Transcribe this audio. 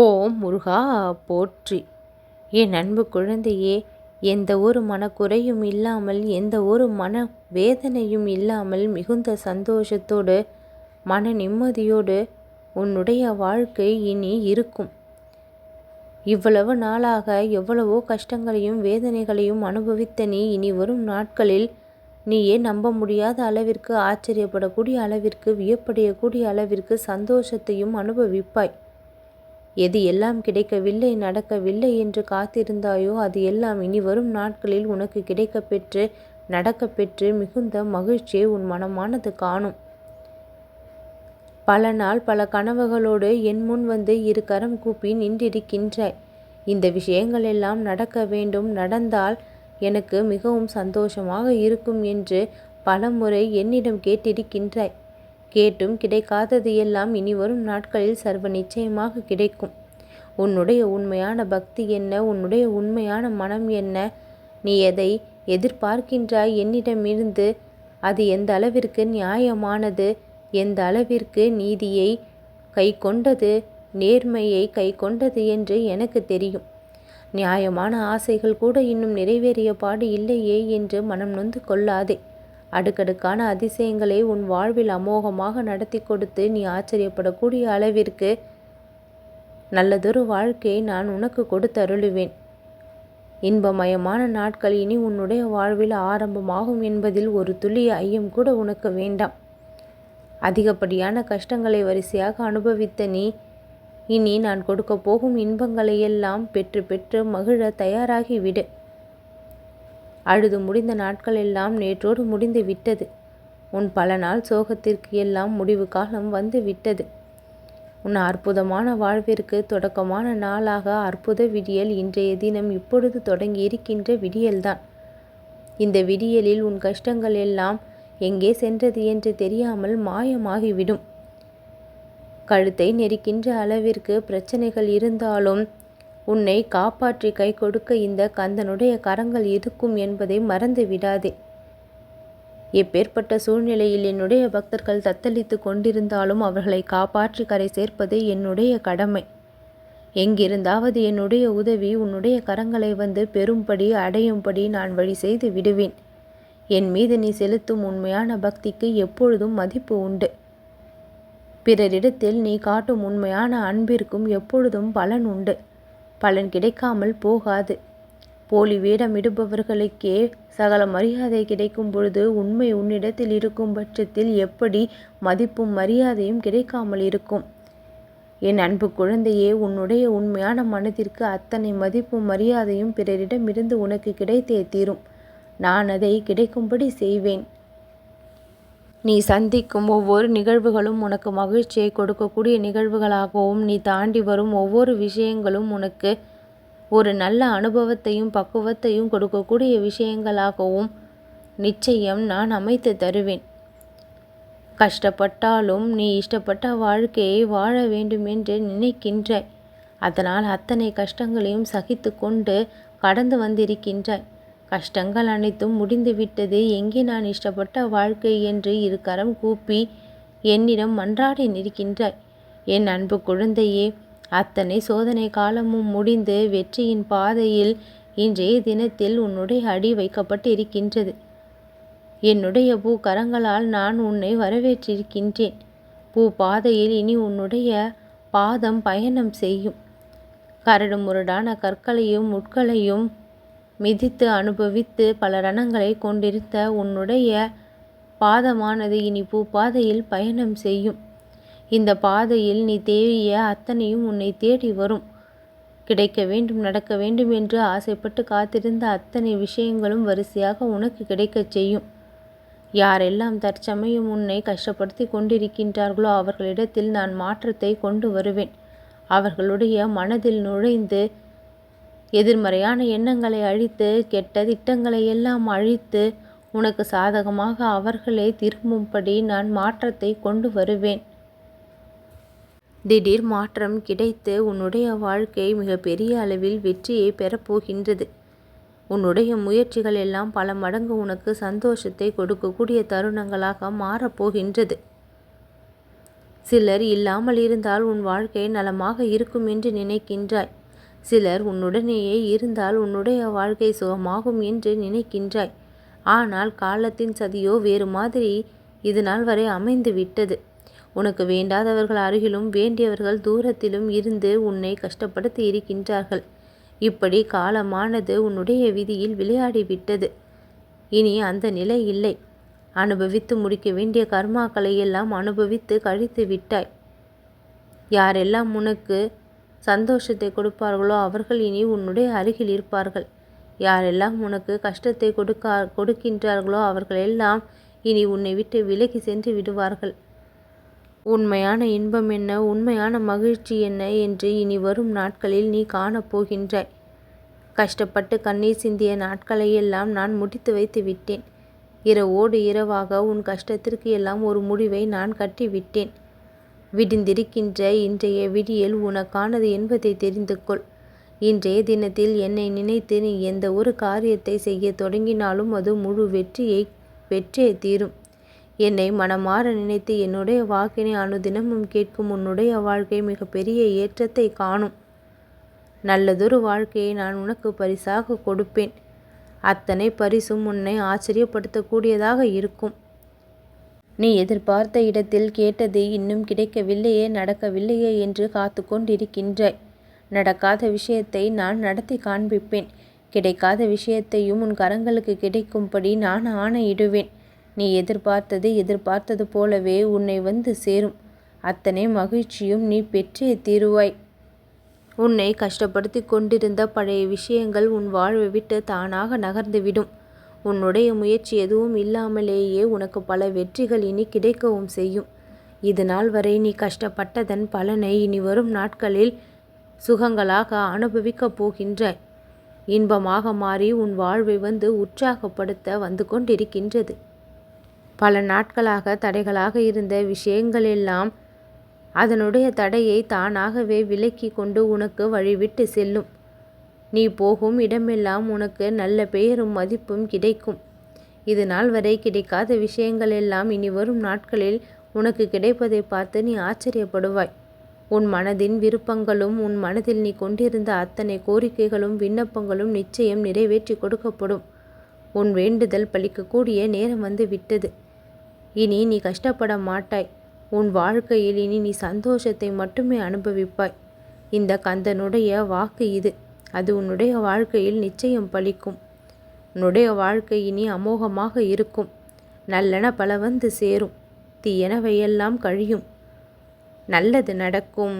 ஓம் முருகா போற்றி. என் அன்பு குழந்தையே எந்த ஒரு மனக்குறையும் இல்லாமல் எந்த ஒரு மன வேதனையும் இல்லாமல் மிகுந்த சந்தோஷத்தோடு மன நிம்மதியோடு உன்னுடைய வாழ்க்கை இனி இருக்கும். இவ்வளவு நாளாக எவ்வளவோ கஷ்டங்களையும் வேதனைகளையும் அனுபவித்த நீ இனி வரும் நாட்களில் நீயே நம்ப முடியாத அளவிற்கு ஆச்சரியப்படக்கூடிய அளவிற்கு வியப்படையக்கூடிய அளவிற்கு சந்தோஷத்தையும் அனுபவிப்பாய். எது எல்லாம் கிடைக்கவில்லை நடக்கவில்லை என்று காத்திருந்தாயோ அது எல்லாம் இனி வரும் நாட்களில் உனக்கு கிடைக்கப்பெற்று நடக்கப்பெற்று மிகுந்த மகிழ்ச்சியை உன் மனமானது காணும். பல நாள் பல கனவுகளோடு என் முன் வந்து இரு கரம் கூப்பி நின்றிருக்கின்றாய். இந்த விஷயங்கள் எல்லாம் நடக்க வேண்டும். நடந்தால் எனக்கு மிகவும் சந்தோஷமாக இருக்கும் என்று பலமுறை என்னிடம் கேட்டிருக்கின்றாய். கேட்டும் கிடைக்காதது எல்லாம் இனி வரும் நாட்களில் சர்வ நிச்சயமாக கிடைக்கும். உன்னுடைய உண்மையான பக்தி என்ன? உன்னுடைய உண்மையான மனம் என்ன? நீ எதை எதிர்பார்க்கின்றாய்? என்னிடமிருந்து அது எந்த அளவிற்கு நியாயமானது? எந்த அளவிற்கு நீதியை கை கொண்டது நேர்மையை கை கொண்டது என்று எனக்கு தெரியும். நியாயமான ஆசைகள் கூட இன்னும் நிறைவேறிய பாடு இல்லையே என்று மனம் நொந்து கொள்ளாதே. அடுக்கடுக்கான அதிசயங்களை உன் வாழ்வில் அமோகமாக நடத்தி கொடுத்து நீ ஆச்சரியப்படக்கூடிய அளவிற்கு நல்லதொரு வாழ்க்கையை நான் உனக்கு கொடுத்தருளுவேன். இன்பமயமான நாட்கள் இனி உன்னுடைய வாழ்வில் ஆரம்பமாகும் என்பதில் ஒரு துளி ஐயம் கூட உனக்கு வேண்டாம். அதிகப்படியான கஷ்டங்களை வரிசையாக அனுபவித்த நீ இனி நான் கொடுக்க போகும் இன்பங்களையெல்லாம் பெற்று பெற்று மகிழ தயாராகிவிடு. அழுது முடிந்த நாட்கள் எல்லாம் நேற்றோடு முடிந்து விட்டது. உன் பல நாள் சோகத்திற்கு எல்லாம் முடிவு காலம் வந்து விட்டது. உன் அற்புதமான வாழ்விற்கு தொடக்கமான நாளாக அற்புத விடியல் இன்றைய தினம் இப்பொழுது தொடங்கி இருக்கின்ற விடியல்தான். இந்த விடியலில் உன் கஷ்டங்கள் எல்லாம் எங்கே சென்றது என்று தெரியாமல் மாயமாகிவிடும். கழுத்தை நெரிக்கின்ற அளவிற்கு பிரச்சனைகள் இருந்தாலும் உன்னை காப்பாற்றி கை கொடுக்க இந்த கந்தனுடைய கரங்கள் இருக்கும் என்பதை மறந்து விடாதே. எப்பேற்பட்ட சூழ்நிலையில் என்னுடைய பக்தர்கள் தத்தளித்து கொண்டிருந்தாலும் அவர்களை காப்பாற்றி கரை சேர்ப்பது என்னுடைய கடமை. எங்கிருந்தாவது என்னுடைய உதவி உன்னுடைய கரங்களை வந்து பெரும்படி அடையும்படி நான் வழி செய்து விடுவேன். என் மீது நீ செலுத்தும் உண்மையான பக்திக்கு எப்பொழுதும் மதிப்பு உண்டு. பிறரிடத்தில் நீ காட்டும் உண்மையான அன்பிற்கும் எப்பொழுதும் பலன் உண்டு. பலன் கிடைக்காமல் போகாது. போலி வேடமிடுபவர்களுக்கே சகல மரியாதை கிடைக்கும் பொழுது உண்மை உன்னிடத்தில் இருக்கும் பட்சத்தில் எப்படி மதிப்பும் மரியாதையும் கிடைக்காமல் இருக்கும்? என் அன்பு குழந்தையே உன்னுடைய உண்மையான மனதிற்கு அத்தனை மதிப்பும் மரியாதையும் பிறரிடமிருந்து உனக்கு கிடைத்தே தீரும். நான் அதை கிடைக்கும்படி செய்வேன். நீ சந்திக்கும் ஒவ்வொரு நிகழ்வுகளும் உனக்கு மகிழ்ச்சியை கொடுக்கக்கூடிய நிகழ்வுகளாகவும் நீ தாண்டி வரும் ஒவ்வொரு விஷயங்களும் உனக்கு ஒரு நல்ல அனுபவத்தையும் பக்குவத்தையும் கொடுக்கக்கூடிய விஷயங்களாகவும் நிச்சயம் நான் அமைத்து தருவேன். கஷ்டப்பட்டாலும் நீ இஷ்டப்பட்ட வாழ்க்கையை வாழ வேண்டும் என்று நினைக்கின்றாய். அதனால் அத்தனை கஷ்டங்களையும் சகித்து கொண்டு கடந்து வந்திருக்கின்றாய். கஷ்டங்கள் அனைத்தும் முடிந்துவிட்டது எங்கே நான் இஷ்டப்பட்ட வாழ்க்கை என்று இரு கரம் கூப்பி என்னிடம் மன்றாடி நிற்கின்றாய். என் அன்பு குழந்தையே அத்தனை சோதனை காலமும் முடிந்து வெற்றியின் பாதையில் இன்றைய தினத்தில் உன்னுடைய அடி வைக்கப்பட்டு இருக்கின்றது என்னுடைய பூ கரங்களால் நான் உன்னை வரவேற்றிருக்கின்றேன். பூ பாதையில் இனி உன்னுடைய பாதம் பயணம் செய்யும். கரடு முரடான கற்களையும் முட்களையும் மிதித்து அனுபவித்து பல ரணங்களை கொண்டிருந்த உன்னுடைய பாதமானது இனி பூ பாதையில் பயணம் செய்யும். இந்த பாதையில் நீ தேடிய அத்தனையும் உன்னை தேடி வரும். கிடைக்க வேண்டும் நடக்க வேண்டும் என்று ஆசைப்பட்டு காத்திருந்த அத்தனை விஷயங்களும் வரிசையாக உனக்கு கிடைக்கச் செய்யும். யாரெல்லாம் தற்சமயம் உன்னை கஷ்டப்படுத்தி கொண்டிருக்கின்றார்களோ அவர்களிடத்தில் நான் மாற்றத்தை கொண்டு வருவேன். அவர்களுடைய மனதில் நுழைந்து எதிர்மறையான எண்ணங்களை அழித்து கெட்ட திட்டங்களை எல்லாம் அழித்து உனக்கு சாதகமாக அவர்களே திரும்பும்படி நான் மாற்றத்தை கொண்டு வருவேன். திடீர் மாற்றம் கிடைத்து உன்னுடைய வாழ்க்கை மிகப்பெரிய அளவில் வெற்றியை பெறப்போகின்றது உன்னுடைய முயற்சிகள் எல்லாம் பல மடங்கு உனக்கு சந்தோஷத்தை கொடுக்கக்கூடிய தருணங்களாக மாறப்போகின்றது சிலர் இல்லாமல் இருந்தால் உன் வாழ்க்கை நலமாக இருக்கும் என்று நினைக்கின்றாய். சிலர் உன்னுடனேயே இருந்தால் உன்னுடைய வாழ்க்கை சுகமாகும் என்று நினைக்கின்றாய். ஆனால் காலத்தின் சதியோ வேறு மாதிரி இது நாள் வரை அமைந்து விட்டது. உனக்கு வேண்டாதவர்கள் அருகிலும் வேண்டியவர்கள் தூரத்திலும் இருந்து உன்னை கஷ்டப்படுத்தி இருக்கின்றார்கள். இப்படி காலமானது உன்னுடைய விதியில் விளையாடி விட்டது. இனி அந்த நிலை இல்லை. அனுபவித்து முடிக்க வேண்டிய கர்மாக்களை எல்லாம் அனுபவித்து கழித்து விட்டாய். யாரெல்லாம் உனக்கு சந்தோஷத்தை கொடுப்பார்களோ அவர்கள் இனி உன்னுடைய அருகில் இருப்பார்கள். யாரெல்லாம் உனக்கு கஷ்டத்தை கொடுக்கா கொடுக்கின்றார்களோ அவர்கள் எல்லாம் இனி உன்னை விட்டு விலகி சென்று விடுவார்கள். உண்மையான இன்பம் என்ன உண்மையான மகிழ்ச்சி என்ன என்று இனி வரும் நாட்களில் நீ காணப்போகின்றாய் கஷ்டப்பட்டு கண்ணீர் சிந்திய நாட்களையெல்லாம் நான் முடித்து வைத்து விட்டேன். இரவோடு இரவாக உன் கஷ்டத்திற்கு எல்லாம் ஒரு முடிவை நான் கட்டிவிட்டேன் விடிந்திருக்கின்ற இன்றைய விடியல் உனக்கானது என்பதை தெரிந்து கொள் இன்றைய தினத்தில் என்னை நினைத்து நீ எந்த ஒரு காரியத்தை செய்ய தொடங்கினாலும் அது முழு வெற்றியை பெற்றே தீரும். என்னை மனமாற நினைத்து என்னுடைய வாக்கினை அனுதினமும் கேட்கும் உன்னுடைய வாழ்க்கை மிகப்பெரிய ஏற்றத்தை காணும். நல்லதொரு வாழ்க்கையை நான் உனக்கு பரிசாக கொடுப்பேன். அத்தனை பரிசும் உன்னை ஆச்சரியப்படுத்தக்கூடியதாக இருக்கும். நீ எதிர்பார்த்த இடத்தில் கேட்டது இன்னும் கிடைக்கவில்லையே நடக்கவில்லையே என்று காத்து கொண்டிருக்கின்றாய். நடக்காத விஷயத்தை நான் நடத்தி காண்பிப்பேன். கிடைக்காத விஷயத்தையும் உன் கரங்களுக்கு கிடைக்கும்படி நான் ஆணையிடுவேன். நீ எதிர்பார்த்தது எதிர்பார்த்தது போலவே உன்னை வந்து சேரும். அத்தனை மகிழ்ச்சியும் நீ பெற்றே தீருவாய். உன்னை கஷ்டப்படுத்தி கொண்டிருந்த பழைய விஷயங்கள் உன் வாழ்வை விட்டு தானாக நகர்ந்துவிடும். உன்னுடைய முயற்சி எதுவும் இல்லாமலேயே உனக்கு பல வெற்றிகள் இனி கிடைக்கவும் செய்யும். இது நாள் வரை நீ கஷ்டப்பட்டதன் பலனை இனி வரும் நாட்களில் சுகங்களாக அனுபவிக்கப் போகின்றாய் இன்பமாக மாறி உன் வாழ்வை வந்து உற்சாகப்படுத்த வந்து கொண்டிருக்கின்றது. பல நாட்களாக தடைகளாக இருந்த விஷயங்களெல்லாம் அதனுடைய தடையை தானாகவே விலக்கி கொண்டு உனக்கு வழிவிட்டு செல்லும். நீ போகும் இடமெல்லாம் உனக்கு நல்ல பெயரும் மதிப்பும் கிடைக்கும். இது நாள் வரை கிடைக்காத விஷயங்கள் எல்லாம் இனி வரும் நாட்களில் உனக்கு கிடைப்பதை பார்த்து நீ ஆச்சரியப்படுவாய். உன் மனதின் விருப்பங்களும் உன் மனதில் நீ கொண்டிருந்த அத்தனை கோரிக்கைகளும் விண்ணப்பங்களும் நிச்சயம் நிறைவேற்றி கொடுக்கப்படும். உன் வேண்டுதல் பலிக்கக்கூடிய நேரம் வந்து விட்டது. இனி நீ கஷ்டப்பட மாட்டாய். உன் வாழ்க்கையில் இனி நீ சந்தோஷத்தை மட்டுமே அனுபவிப்பாய். இந்த கந்தனுடைய வாக்கு இது. அது உன்னுடைய வாழ்க்கையில் நிச்சயம் பலிக்கும். உன்னுடைய வாழ்க்கை இனி அமோகமாக இருக்கும். நல்லன பல வந்து சேரும். தீயனவையெல்லாம் கழியும். நல்லது நடக்கும்.